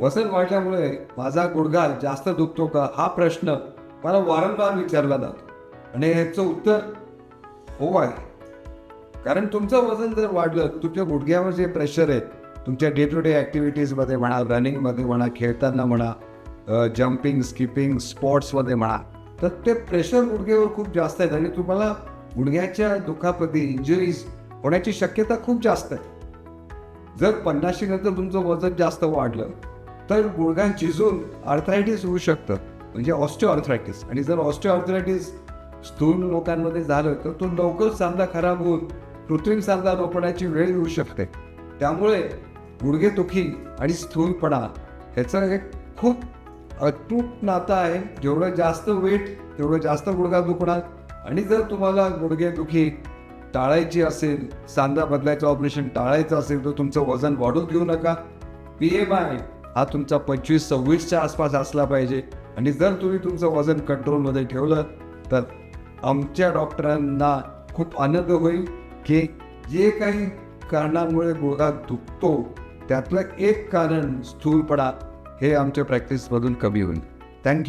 वजन वाढल्यामुळे माझा गुडघा जास्त दुखतो का? हा प्रश्न मला वारंवार विचारला जातो. आणि ह्याचं उत्तर हो आहे. कारण तुमचं वजन जर वाढलं तुमच्या गुडघ्यावर जे प्रेशर आहेत तुमच्या डे टू डे ॲक्टिव्हिटीजमध्ये म्हणा रनिंगमध्ये म्हणा खेळताना म्हणा जम्पिंग स्किपिंग स्पोर्ट्समध्ये म्हणा तर ते प्रेशर गुडघ्यावर खूप जास्त आहेत आणि तुम्हाला गुडघ्याच्या दुखापती इंजुरीज होण्याची शक्यता खूप जास्त आहे. जर पन्नाशी नंतर तुमचं वजन जास्त वाढलं तर गुडघा झिजून आर्थरायटिस होऊ शकतं. म्हणजे ऑस्टिओ आर्थरायटिस आणि जर ऑस्टिओ आर्थरायटिस स्थूल लोकांमध्ये झालं तर तो लवकर सांधा खराब होऊन कृत्रिम सांधा रोपण्याची वेळ येऊ शकते. त्यामुळे गुडघेदुखी आणि स्थूलपणा ह्याचं एक खूप अतूट नातं आहे. जेवढं जास्त वेट तेवढं जास्त गुडघा दुखणार. आणि जर तुम्हाला गुडघेदुखी टाळायची असेल सांधा बदलायचं ऑपरेशन टाळायचं असेल तर तुमचं वजन वाढून घेऊ नका. पी एम आय हा तुमचा पंचवीस सव्वीसच्या आसपास असला पाहिजे. आणि जर तुम्ही तुमचं वजन कंट्रोलमध्ये ठेवलं तर आमच्या डॉक्टरांना खूप आनंद होईल की जे काही कारणामुळे गोळा दुखतो त्यातलं एक कारण स्थूलपणा हे आमच्या प्रॅक्टिसमधून कमी होईल. थँक्यू